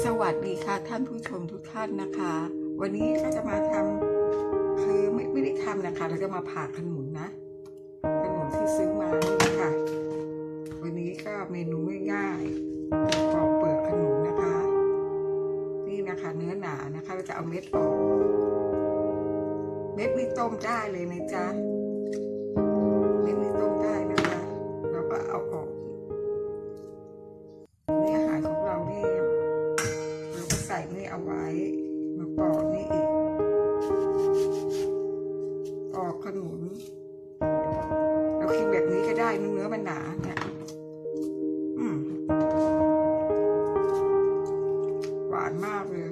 สวัสดีค่ะท่านผู้ชมทุกท่านนะคะ วันนี้ก็จะมาทำคือไม่ไม่ได้ทำนะคะ เราจะมาผ่าขนุนนะ ขนุนที่ซื้อมานี่นะคะวันนี้ก็เมนูง่ายๆปอกเปลือกขนุนนะคะ นี่นะคะ เนื้อหนานะคะ เราจะเอาเม็ดออก เม็ดนี่ต้มได้เลยนะจ๊ะานมากเลย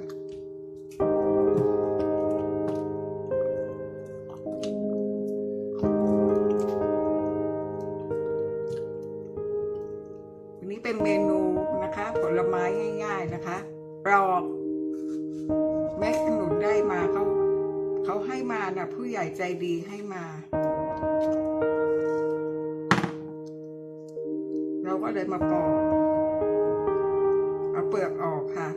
วันนี้เป็นเมนูนะคะ ผลไม้ง่ายๆนะคะปลอกแม่ขนุนได้มาเขาเขาให้มานะผู้ใหญ่ใจดีให้มา เราก็เลยมาปอกเอาเปลือกออกค่ะ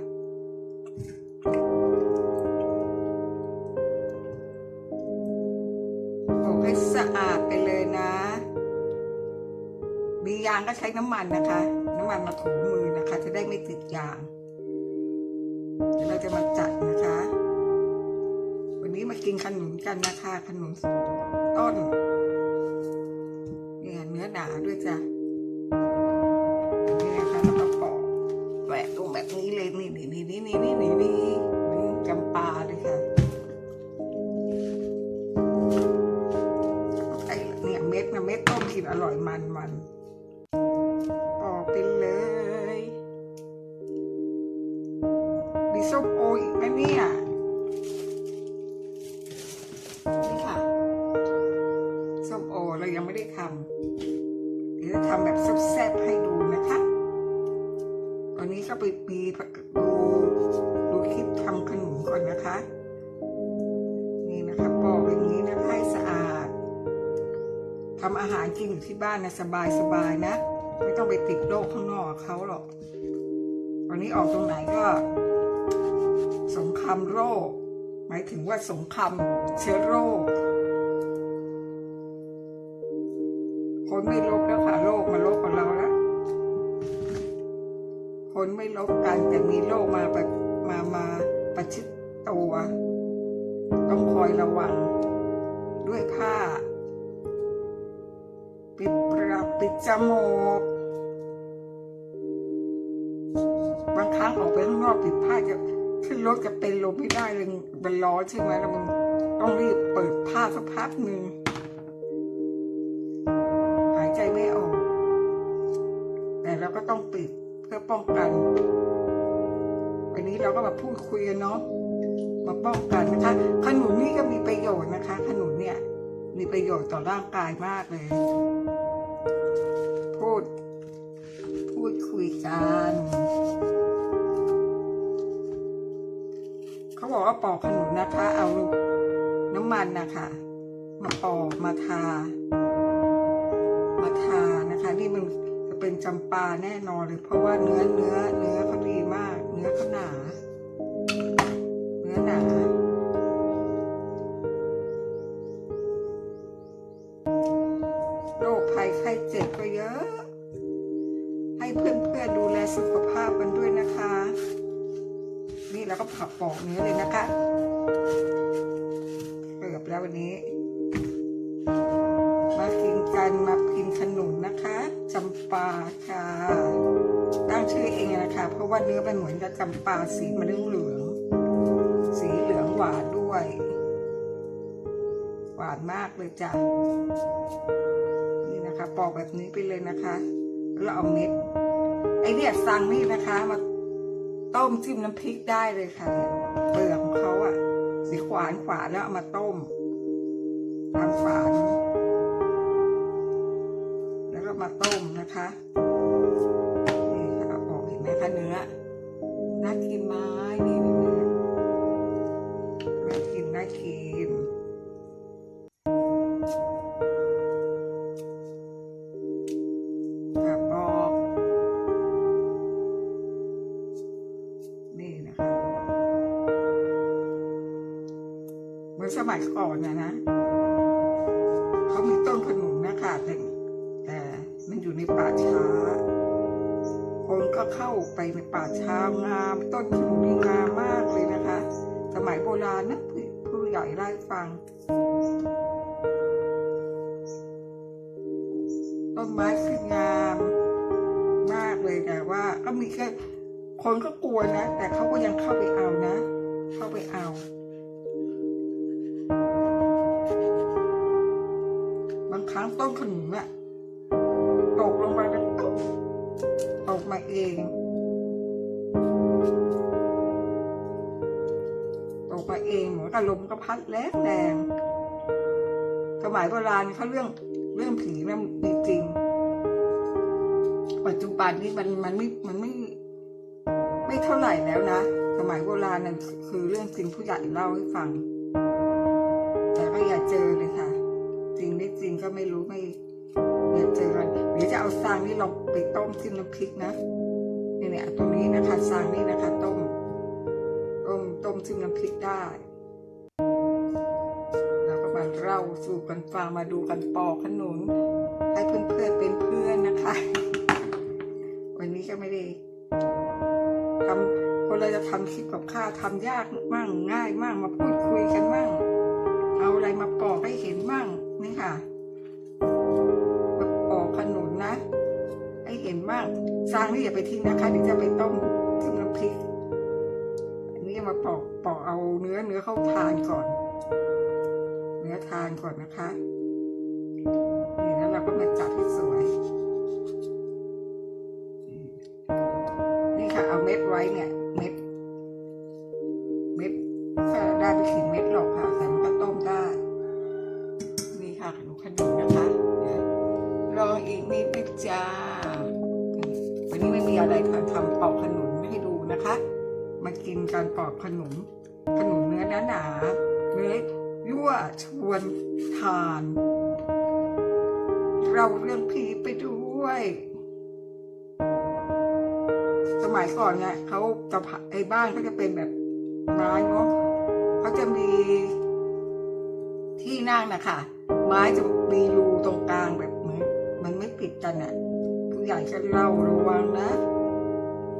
ยางก็ใช้น้ำมันนะคะ น้ำมันมาถูมือนะคะ จะได้ไม่ติดยางเดี๋ยวเราจะมาจัดนะคะ วันนี้มากินขนุนกันนะคะ ขนุนต้นเนี่ยเนื้อหนาด้วยจ้ะ อีกไหมเนี่ยนี่ค่ะส้มโอเรายังไม่ได้ทำเดี๋ยวจะทำแบบแซ่บๆให้ดูนะคะวันนี้ก็ไปปีดูดูคลิปทำขนมก่อนนะคะ นี่นะคะปอกอย่างนี้นะคะให้สะอาดทำอาหารกินอยู่ที่บ้านนะสบายสบายๆนะ ไม่ต้องไปติดโรคข้างนอกเขาหรอกวันนี้ออกตรงไหนก็ ครามโรค หมายถึงว่าสงครามเชื้อโรคคนไม่ลบแล้วค่ะโรคมาลบกับเราแล้วคนไม่ลบกันแต่มีโรคมาประมามาประชิดตัว ต้องคอยระวัง ด้วยผ้า ปิดปากปิดจมูกบางครั้งออกไปข้างนอกปิดผ้าจะ ขึ้นรถจะเป็นลมไม่ได้เลยมันร้อนใช่ไหมแล้วมันต้องรีบเปิดผ้าสักพักหนึ่งหายใจไม่ออก แต่เราก็ต้องปิดเพื่อป้องกัน วันนี้เราก็มาพูดคุยกันเนาะมาป้องกันนะคะ ขนุนนี่ก็มีประโยชน์นะคะ ขนุนเนี่ย มีประโยชน์ต่อร่างกายมากเลย พูด พูดคุยกัน บอกว่าปอกขนุนนะคะ เอาน้ำมันนะคะ มาปอกมาทา มาทานะคะ นี่มันจะเป็นจำปาแน่นอนเลย เพราะว่าเนื้อเนื้อเนื้อเขาดีมาก เนื้อเขาหนา เนื้อหนาโรคภัยไข้เจ็บก็เยอะ ให้เพื่อนๆดูแลสุขภาพกันด้วยนะคะ นี่เราก็ผักปอกเนื้อเลยนะคะเกือบแล้ววันนี้ มากินกันมากินขนุนนะคะจำปาค่ะ ตั้งชื่อเองนะคะ เพราะว่าเนื้อมันเหมือนกับจำปาสีมันเหลืองสีเหลืองหวานด้วย หวานมากเลยจ้ะนี่นะคะ ปอกแบบนี้ไปเลยนะคะ แล้วเอาเม็ดไอเนี่ยสั่งนี่นะคะมา ต้มจิ้มน้ำพริกได้เลยค่ะเปลือกของเขาอะสีขวานขวานแล้วเอามาต้มทำฝานแล้วก็มาต้มนะคะนี่ค่ะเออกเห็นไหมคะเนื้อน่ากินไหมนี่เนื้อน่ากินน่ากินค่ะปอกน เมื่อสมัยก่อนนะนะเขามีต้นขนุนนะคะแต่แต่มันอยู่ในป่าช้า คนก็เข้าไปในป่าช้างาม ต้นขนุนนี่งามมากเลยนะคะ สมัยโบราณนะผู้ผู้ใหญ่ไล่าให้ฟัง ต้นไม้คืองามมากเลยแต่ว่า ก็มีแค่คนก็กลัวนะ แต่เขาก็ยังเข้าไปเอานะ เข้าไปเอา บางครั้งต้นขนุนอะตกลงมาแล้วตุ๊บตกมาเอง ตกมาเองเหมือนกับลมก็พัดแรงแรงสมัยโบราณเขาเรื่องเรื่องผีนะมีจริง ปัจจุบันนี้มันมันไม่มันไม่ ไม่เท่าไหร่แล้วนะ สมัยโบราณนั่นคือเรื่องจริงผู้ใหญ่เล่าให้ฟัง ริงก็ไม่รู้ไม่อย่าเจอกันเดี๋ยวจะเอาซางนี่ลองไปต้มจิ้มน้ำพริกนะเนี่ยเนี่ยตรงนี้นะคะซางนี่นะคะ ต้มต้มต้มจิ้มน้ำพริกได้แล้วก็มาเล่าสู่กันฟังมาดูกันปอกขนุน ให้เพื่อนๆเป็นเพื่อนนะคะ วันนี้ก็ไม่ได้ทำคนเราจะทำคลิปกับข้าทำยากมั่งง่ายมั่งมาพูดคุยกันมั่งเอาอะไรมาปอกให้เห็นมั่ง งสร้างนี่อย่าไปทิ้งนะคะเดี๋ยวจะไปต้มจิ้มน้ำพริก อันนี้มาปอกปอกเอาเนื้อเนื้อเข้าทานก่อน เนื้อทานก่อนนะคะนี่แล้วเราก็มาจัดให้สวย นี่ค่ะเอาเม็ดไว้เนี่ยเม็ด เม็ดก็ได้ไปถึงเม็ดหรอกค่ะแต่มันก็ต้มได้ นี่ค่ะขนมขนมนะคะเนี่ยลองอีกนิดนึงจ้า ไม่มีอะไรคะทำปอกขนุนให้ดูนะคะ มากินการปอกขนุนขนุนเนื้อหนาๆเนื้อยั่วชวนทาน เราเรื่องผีไปด้วย สมัยก่อนเนี่ยเขาจะไอ้บ้านเขาจะเป็นแบบไม้เนาะเขาจะมีที่นั่งนะคะไม้จะมีรูตรงกลางแบบเหมือนมันไม่ปิดกันอะ่ะผู้ใหญ่ก็เล่าระวังนะ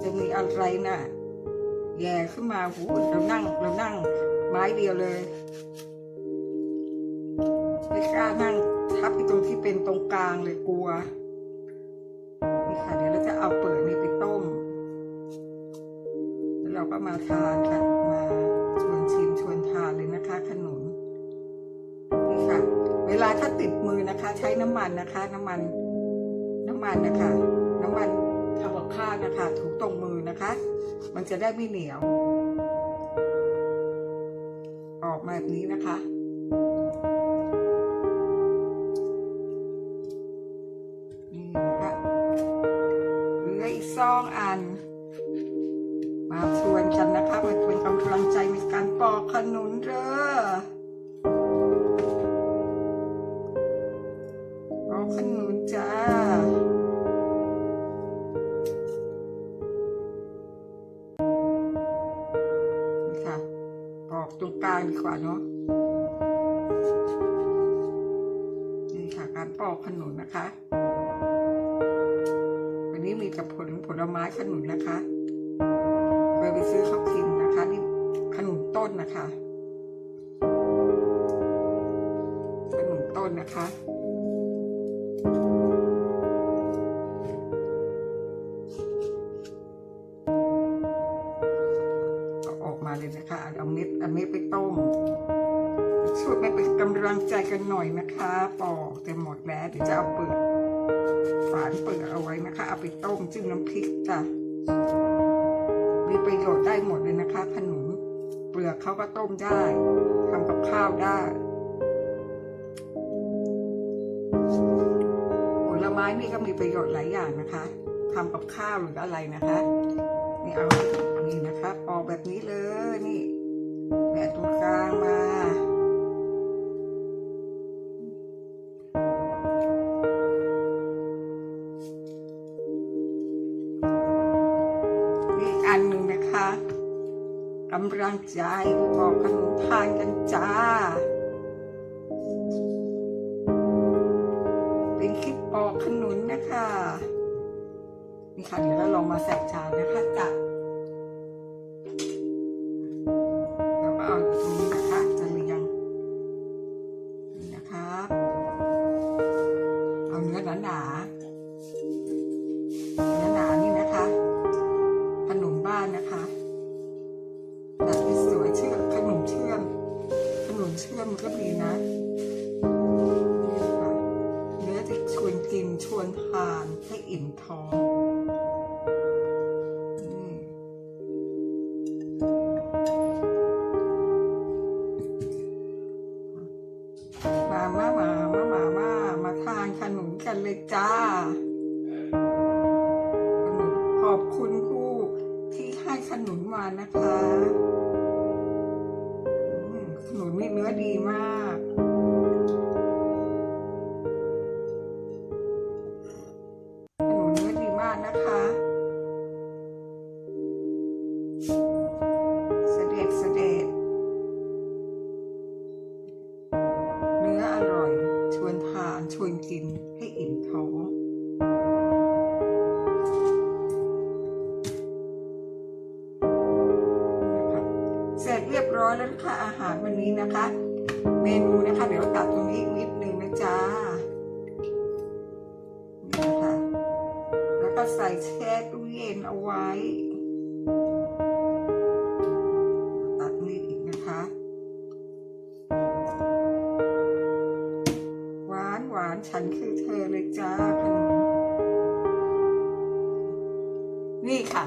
จะมีอะไรน่ะ แย่ขึ้นมาหูเรานั่งเรานั่ง ไม้เดียวเลยไม่กล้านั่งทับไอ้ตรงที่เป็นตรงกลางเลยกลัว นี่ค่ะเดี๋ยวเราจะเอาเปลือกนี้ไปต้ม แล้วเราก็มาทานค่ะมาชวนชิมชวนทานเลยนะคะ ขนุนนี่ค่ะ เวลาถ้าติดมือนะคะ ใช้น้ำมันนะคะ น้ำมัน น้ำมันนะคะ นะคะ ถูตรงมือนะคะ มันจะได้ไม่เหนียว ออกมาแบบนี้นะคะ นี่นะคะเหลืออีกสองอัน มาชวนกันนะคะมาเป็นกำลังใจในการปอกขนุนเด้อปอกขนุนจ้า ตรงกลางดีกว่าเนาะนี่ค่ะการปอกขนุนนะคะ วันนี้มีกับผลผลไม้ขนุนนะคะเคยไปซื้อข้าวกินนะคะ นี่ขนุนต้นนะคะขนุนต้นนะคะ ม็ดเอาเม็ดไปต้ม ช่วยไปเป็นกำลังใจกันหน่อยนะคะปอกจะหมดแล้วเดี๋ยวจะเอาเปลือกฝานเปลือกเอาไว้นะคะ เอาไปต้มจิ้มน้ำพริกจ้ะมีประโยชน์ได้หมดเลยนะคะ ขนุนเปลือกเขาก็ต้มได้ทำกับข้าวได้ผลไม้นี่ก็มีประโยชน์หลายอย่างนะคะทำกับข้าวหรืออะไรนะคะ ใจปอกขนทานกันจ้า เป็นคลิปปอกขนุนนะคะ นี่ค่ะเดี๋ยวเราลองมาใส่จานนะคะจ้ะ เลยจ้า ขอบคุณผู้ที่ให้ขนุนมานะคะ ขนุนมีเนื้อดีมาก ทานชวนกินให้อิ่มท้องนะคะเสร็จเรียบร้อยแล้วนะคะอาหารวันนี้นะคะ เมนูนะคะ เดี๋ยวตัดตรงนี้อีกนิดนึงนะจ๊ะนี่นะคะแล้วก็ใส่แช่ตู้เย็นเอาไว้ ฉันคือเธอเลยจ้าขนมนี่ค่ะ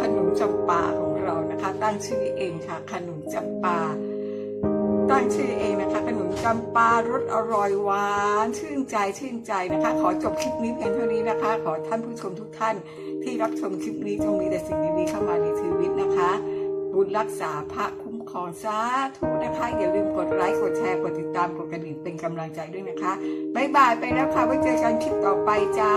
ขนมจำปาของเรานะคะ ตั้งชื่อเองค่ะ ขนมจำปา ตั้งชื่อเองนะคะ ขนมจำปารสอร่อยหวานชื่นใจชื่นใจนะคะ ขอจบคลิปนี้เพียงเท่านี้นะคะ ขอท่านผู้ชมทุกท่านที่รับชมคลิปนี้จงมีแต่สิ่งดีๆเข้ามาในชีวิตนะคะ บุญรักษาพระ ของสาธุนะคะ อย่าลืมกดไลค์ กดแชร์ กดติดตาม กดกระดิ่งเป็นกำลังใจด้วยนะคะ บ๊ายบายไปแล้วค่ะ ไว้เจอกันคลิปต่อไปจ้า